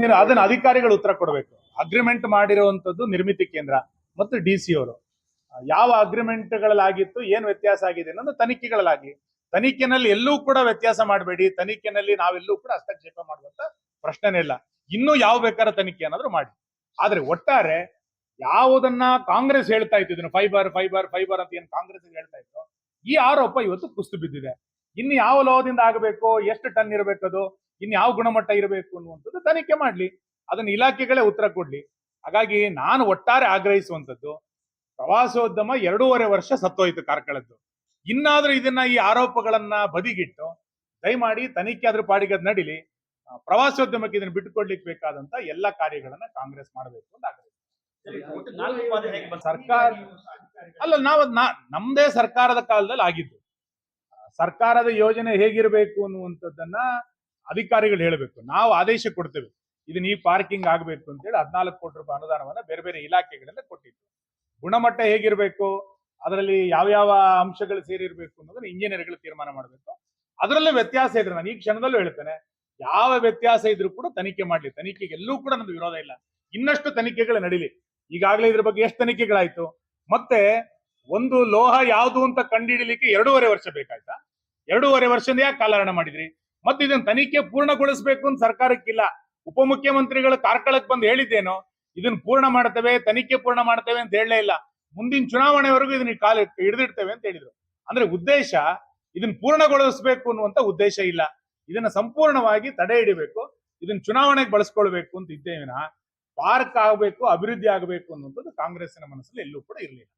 ನೀನು ಅದನ್ನ ಅಧಿಕಾರಿಗಳು ಉತ್ತರ ಕೊಡಬೇಕು. ಅಗ್ರಿಮೆಂಟ್ ಮಾಡಿರುವಂತದ್ದು ನಿರ್ಮಿತಿ ಕೇಂದ್ರ ಮತ್ತು ಡಿ ಸಿ ಅವರು. ಯಾವ ಅಗ್ರಿಮೆಂಟ್ಗಳಲ್ಲಾಗಿತ್ತು ಏನ್ ವ್ಯತ್ಯಾಸ ಆಗಿದೆ ಅನ್ನೋದು ತನಿಖೆಗಳಲ್ಲಾಗಿ. ತನಿಖೆನಲ್ಲಿ ಎಲ್ಲೂ ಕೂಡ ವ್ಯತ್ಯಾಸ ಮಾಡಬೇಡಿ. ತನಿಖೆನಲ್ಲಿ ನಾವೆಲ್ಲೂ ಕೂಡ ಹಸ್ತಕ್ಷೇಪ ಮಾಡುವಂತ ಪ್ರಶ್ನೆನೇ ಇಲ್ಲ. ಇನ್ನೂ ಯಾವ ಬೇಕಾದ ತನಿಖೆ ಏನಾದ್ರು ಮಾಡಿ. ಆದ್ರೆ ಒಟ್ಟಾರೆ ಯಾವುದನ್ನ ಕಾಂಗ್ರೆಸ್ ಹೇಳ್ತಾ ಇತ್ತು ಫೈಬರ್ ಫೈಬರ್ ಫೈಬರ್ ಅಂತ ಏನ್ ಕಾಂಗ್ರೆಸ್ ಹೇಳ್ತಾ ಇತ್ತು ಈ ಆರೋಪ ಇವತ್ತು ಕುಸ್ತು ಬಿದ್ದಿದೆ. ಇನ್ನು ಯಾವ ಲೋಹದಿಂದ ಆಗಬೇಕು, ಎಷ್ಟು ಟನ್ ಇರಬೇಕದು ಇನ್ನು ಯಾವ ಗುಣಮಟ್ಟ ಇರಬೇಕು ಅನ್ನುವಂಥದ್ದು ತನಿಖೆ ಮಾಡ್ಲಿ. ಅದನ್ನ ಇಲಾಖೆಗಳೇ ಉತ್ತರ ಕೊಡ್ಲಿ. ಹಾಗಾಗಿ ನಾನು ಒಟ್ಟಾರೆ ಆಗ್ರಹಿಸುವಂತದ್ದು ಪ್ರವಾಸೋದ್ಯಮ ಎರಡೂವರೆ ವರ್ಷ ಸತ್ತೋಯ್ತು ಕಾರ್ಕಳದ್ದು. ಇನ್ನಾದ್ರೂ ಇದನ್ನ ಈ ಆರೋಪಗಳನ್ನ ಬದಿಗಿಟ್ಟು ದಯಮಾಡಿ ತನಿಖೆ ಅದ್ರ ಪಾಡಿಗೆ ಅದ್ ನಡಿಲಿ ಪ್ರವಾಸೋದ್ಯಮಕ್ಕೆ ಇದನ್ನ ಬಿಟ್ಟುಕೊಡ್ಲಿಕ್ಕೆ ಬೇಕಾದಂತ ಎಲ್ಲ ಕಾರ್ಯಗಳನ್ನ ಕಾಂಗ್ರೆಸ್ ಮಾಡಬೇಕು ಅಂತ? ಸರ್ಕಾರ ಅಲ್ಲ ನಾವು ನಾ ನಮ್ದೇ ಸರ್ಕಾರದ ಕಾಲದಲ್ಲಿ ಆಗಿದ್ದು. ಸರ್ಕಾರದ ಯೋಜನೆ ಹೇಗಿರಬೇಕು ಅನ್ನುವಂಥದ್ದನ್ನ ಅಧಿಕಾರಿಗಳು ಹೇಳಬೇಕು. ನಾವು ಆದೇಶ ಕೊಡ್ತೇವೆ. ಇದು ನೀ ಪಾರ್ಕಿಂಗ್ ಆಗಬೇಕು ಅಂತೇಳಿ ಹದಿನಾಲ್ಕು ಕೋಟಿ ರೂಪಾಯಿ ಅನುದಾನವನ್ನ ಬೇರೆ ಬೇರೆ ಇಲಾಖೆಗಳೆಲ್ಲ ಕೊಟ್ಟಿದ್ದೆ ಗುಣಮಟ್ಟ ಹೇಗಿರಬೇಕು, ಅದರಲ್ಲಿ ಯಾವ ಯಾವ ಅಂಶಗಳು ಸೇರಿರಬೇಕು ಅನ್ನೋದನ್ನ ಇಂಜಿನಿಯರ್ಗಳು ತೀರ್ಮಾನ ಮಾಡಬೇಕು. ಅದರಲ್ಲೂ ವ್ಯತ್ಯಾಸ ಇದ್ರೆ ನಾನು ಈ ಕ್ಷಣದಲ್ಲೂ ಹೇಳ್ತೇನೆ, ಯಾವ ವ್ಯತ್ಯಾಸ ಇದ್ರೂ ಕೂಡ ತನಿಖೆ ಮಾಡಲಿ. ತನಿಖೆಗೆ ಎಲ್ಲೂ ಕೂಡ ನಮ್ದು ವಿರೋಧ ಇಲ್ಲ. ಇನ್ನಷ್ಟು ತನಿಖೆಗಳು ನಡೀಲಿ. ಈಗಾಗಲೇ ಇದ್ರ ಬಗ್ಗೆ ಎಷ್ಟು ತನಿಖೆಗಳಾಯ್ತು? ಮತ್ತೆ ಒಂದು ಲೋಹ ಯಾವುದು ಅಂತ ಕಂಡುಹಿಡಿಲಿಕ್ಕೆ ಎರಡೂವರೆ ವರ್ಷ ಬೇಕಾಯ್ತಾ? ಎರಡೂವರೆ ವರ್ಷದ ಯಾಕೆ ಕಾಲಹರಣ ಮಾಡಿದ್ರಿ? ಮತ್ತೆ ಇದನ್ನ ತನಿಖೆ ಪೂರ್ಣಗೊಳಿಸಬೇಕು ಅಂತ ಸರ್ಕಾರಕ್ಕಿಲ್ಲ. ಉಪಮುಖ್ಯಮಂತ್ರಿಗಳು ಕಾರ್ಕಳಕ್ಕೆ ಬಂದು ಹೇಳಿದ್ದೇನು ಇದನ್ನ ಪೂರ್ಣ ಮಾಡ್ತೇವೆ, ತನಿಖೆ ಪೂರ್ಣ ಮಾಡ್ತೇವೆ ಅಂತ ಹೇಳಲೇ ಇಲ್ಲ. ಮುಂದಿನ ಚುನಾವಣೆವರೆಗೂ ಇದನ್ನ ಕಾಲ ಹಿಡಿದಿಡ್ತೇವೆ ಅಂತ ಹೇಳಿದ್ರು. ಅಂದ್ರೆ ಉದ್ದೇಶ ಇದನ್ನ ಪೂರ್ಣಗೊಳಿಸಬೇಕು ಅನ್ನುವಂತ ಉದ್ದೇಶ ಇಲ್ಲ. ಇದನ್ನ ಸಂಪೂರ್ಣವಾಗಿ ತಡೆ ಹಿಡಿಬೇಕು ಇದನ್ನ ಚುನಾವಣೆಗೆ ಬಳಸ್ಕೊಳ್ಬೇಕು ಅಂತ ಇದ್ದೇವಿನ ವಿನಃ ಪಾರ್ಕ್ ಆಗಬೇಕು, ಅಭಿವೃದ್ಧಿ ಆಗಬೇಕು ಅನ್ನುವಂಥದ್ದು ಕಾಂಗ್ರೆಸ್ಸಿನ ಮನಸ್ಸಲ್ಲಿ ಎಲ್ಲೂ ಕೂಡ ಇರಲಿಲ್ಲ.